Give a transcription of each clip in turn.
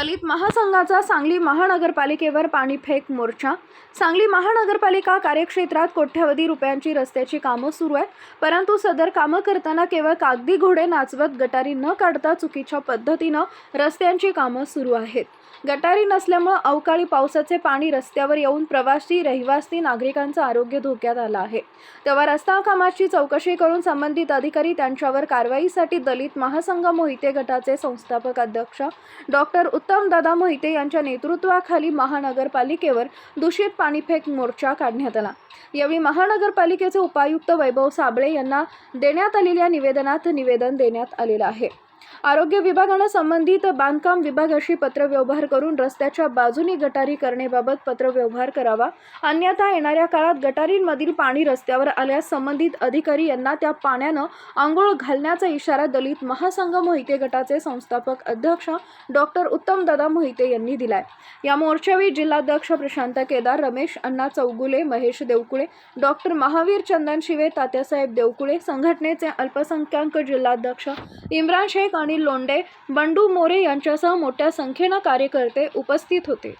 दलित महासंघाचा सांगली महानगरपालिकेवर पाणीफेक मोर्चा. सांगली महानगरपालिका कार्यक्षेत्रात कोट्यवधी रुपयांची रस्त्याची कामं सुरू आहेत. परंतु सदर कामं करताना केवळ कागदी घोडे नाचवत गटारी न काढता चुकीच्या पद्धतीनं रस्त्यांची कामं सुरू आहेत. गटारी नसल्यामुळं अवकाळी पावसाचे पाणी रस्त्यावर येऊन प्रवासी रहिवासी नागरिकांचं आरोग्य धोक्यात आलं आहे. तेव्हा रस्ता कामाची चौकशी करून संबंधित अधिकारी त्यांच्यावर कारवाईसाठी दलित महासंघ मोहिते गटाचे संस्थापक अध्यक्ष डॉक्टर उत्तम दादा मोहिते यांच्या नेतृत्वाखाली महानगरपालिकेवर दूषित पाणीफेक मोर्चा काढण्यात आला. यावेळी महानगरपालिकेचे उपायुक्त वैभव साबळे यांना देण्यात आलेल्या निवेदनात निवेदन देण्यात आलेलं आहे. आरोग्य विभागानं संबंधित बांधकाम विभागाशी पत्रव्यवहार करून रस्त्याच्या बाजूनी गटारी करण्याबाबत पत्रव्यवहार करावा. अन्यथा येणाऱ्या काळात गटारींमधील पाणी रस्त्यावर आल्यास संबंधित अधिकारी यांना त्या पाण्यानं आंघोळ घालण्याचा इशारा दलित महासंघ मोहिते गटाचे संस्थापक अध्यक्ष डॉक्टर उत्तम दादा मोहिते यांनी दिलाय. या मोर्चावेळी जिल्हाध्यक्ष प्रशांत केदार रमेश अण्णा चौगुले महेश देवकुळे डॉक्टर महावीर चंदन शिवे तात्यासाहेब देवकुळे संघटनेचे अल्पसंख्याक जिल्हाध्यक्ष इम्रान शेख आणि लोंडे बंडू मोरे यांच्यासह मोठ्या संख्येनं कार्यकर्ते उपस्थित होते.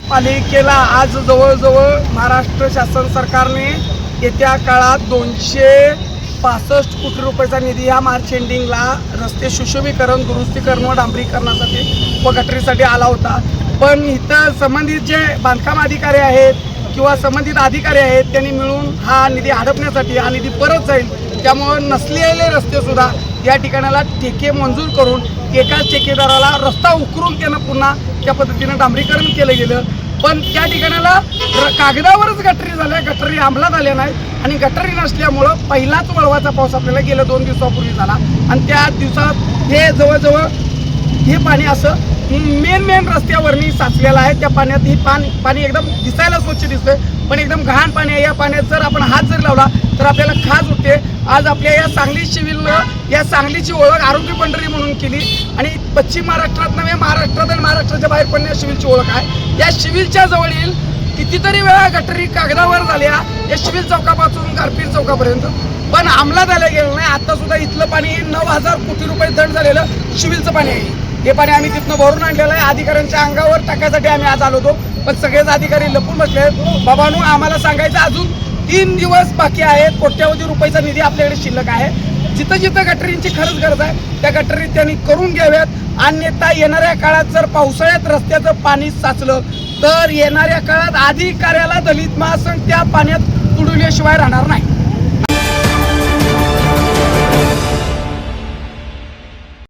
पालिकेला आज जवळजवळ महाराष्ट्र शासन सरकारने येत्या काळात दोनशे पासष्ट कोटी रुपयाचा निधी ह्या मार्च एंडिंगला रस्ते सुशोभीकरण दुरुस्तीकरण व डांबरीकरणासाठी व गटरीसाठी आला होता. पण इथं संबंधित जे बांधकाम अधिकारी आहेत किंवा संबंधित अधिकारी आहेत त्यांनी मिळून हा निधी हडपण्यासाठी हा निधी परत जाईल. त्यामुळं नसलेले रस्तेसुद्धा या ठिकाणाला ठेके मंजूर करून एकाच ठेकेदाराला रस्ता उकरून त्यानं पुन्हा त्या पद्धतीनं डांबरीकरण केलं गेलं. पण त्या ठिकाणाला कागदावरच गटरी झाल्या. गटरी अंमलात आल्या नाहीत. आणि गटरी नसल्यामुळं पहिलाच वळवाचा पाऊस आपल्याला गेल्या दोन दिवसापूर्वी झाला. आणि त्या दिवसात हे जवळजवळ हे पाणी असं मेन मेन रस्त्यावरनी साचलेलं आहे. त्या पाण्यात ही पाणी पाणी एकदम दिसायला स्वच्छ दिसतंय. पण एकदम घाण पाणी आहे. या पाण्यात जर आपण हात जर लावला तर आपल्याला खाज उठते. आज आपल्या या सांगली सिव्हिलनं या सांगलीची ओळख आरोग्य पंढरी म्हणून केली. आणि पश्चिम महाराष्ट्रात नव्हे महाराष्ट्रात आणि महाराष्ट्राच्या बाहेर पण या सिव्हिलची ओळख आहे. या सिव्हिलच्या जवळील कितीतरी वेळा गटरी कागदावर झाल्या या सिव्हिल चौकापासून गारपीट चौकापर्यंत. पण अंमलात आलं गेलं नाही. आता सुद्धा इथलं पाणी नऊ हजार कोटी रुपये दंड झालेलं सिव्हिलचं पाणी आहे. हे पाणी आम्ही तिथनं भरून आणलेलं आहे. अधिकाऱ्यांच्या अंगावर टाकायसाठी आम्ही आज आलो होतो. पण सगळेच अधिकारी लपून बसले आहेत. बाबांनो आम्हाला सांगायचं अजून तीन दिवस बाकी आहेत. कोट्यावधी रुपयाचा निधी आपल्याकडे शिल्लक आहे. जिथं जिथं गटरींची खरंच गरज आहे त्या गटरी त्यांनी करून घ्याव्यात. अन्यथा येणाऱ्या काळात जर पावसाळ्यात रस्त्याचं पाणी साचलं तर येणाऱ्या काळात अधिकाऱ्याला दलित महासंघ त्या पाण्यात तुडवल्याशिवाय राहणार नाही.